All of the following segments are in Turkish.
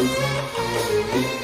Música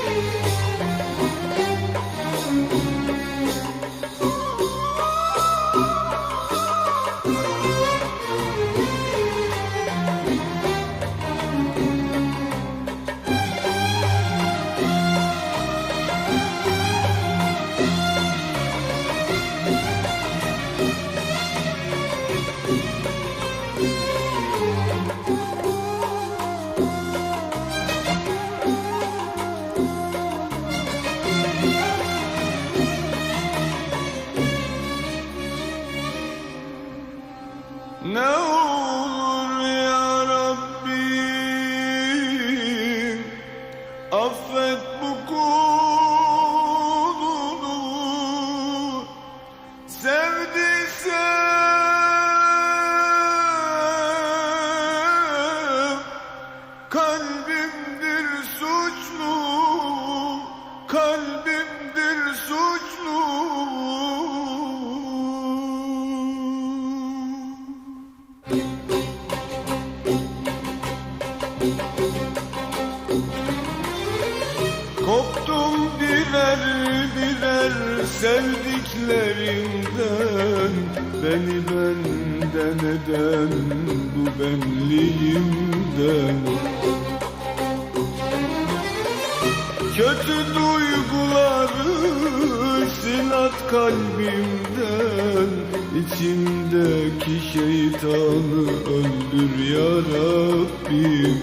Rabbimdir suçlu. Koptum birer birer sevdiklerimden Beni benden eden bu benliğimden. Kötü duyguları sil at kalbimden İçimdeki şeytanı öldür ya Rabbim.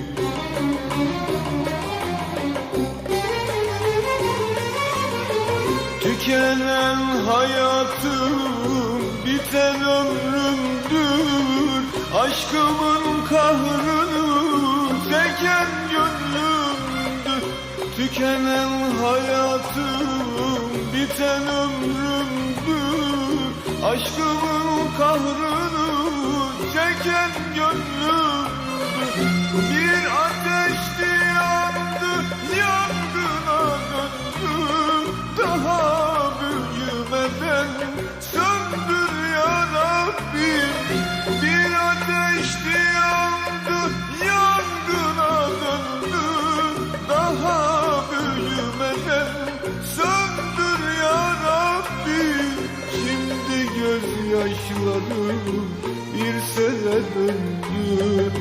Tükenen hayatım, biten ömrümdür. Aşkımın kahrını çeken gönlümdür Tükenen hayatım, biten ömrümdür Aşkımın kahrını çeken gönlümdür Bir ateşti gözyaşlarım bir sele döndü.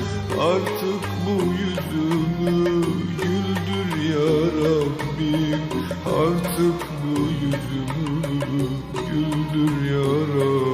Artık bu yüzümü güldür ya Rabbim. Artık bu yüzümü güldür ya Rabbim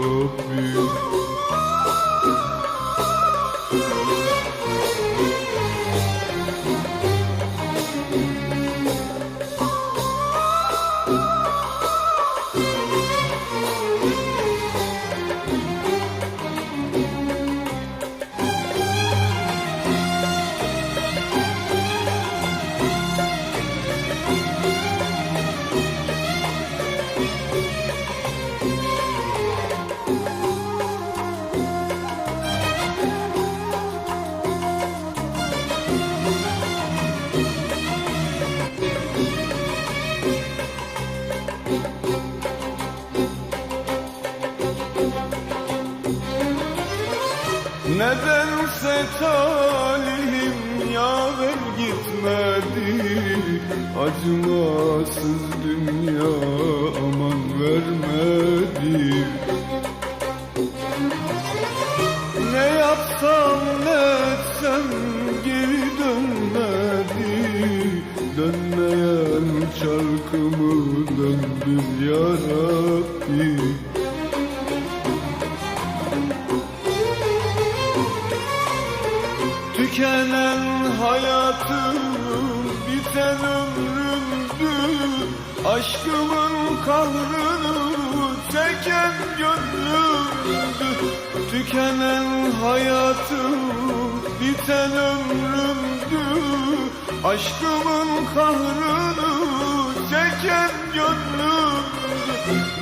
Nedense talihim yaver gitmedi. Acımasız dünya aman vermedi. Ne yapsam ne etsem geri dönmedi. Dönmeyen çarkımı döndür ya Tükenen hayatım, biten ömrümdü Aşkımın kahrını çeken gönlümdü Tükenen hayatım, biten ömrümdü Aşkımın kahrını çeken gönlümdü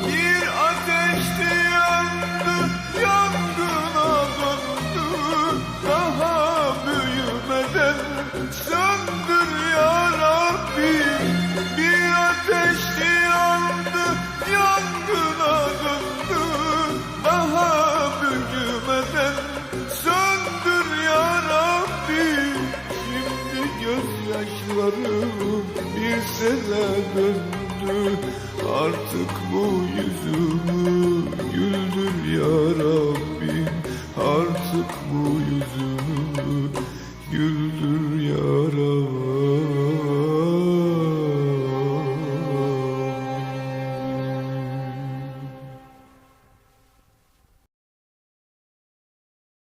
söndür ya Rabbi Bir ateşli yandı yangına döndü. Daha bükmeden söndür ya Rabbi. Şimdi gözyaşlarım bir sele döndü. Artık bu yüzümü güldür ya Rabbim Artık bu yüzümü güldür.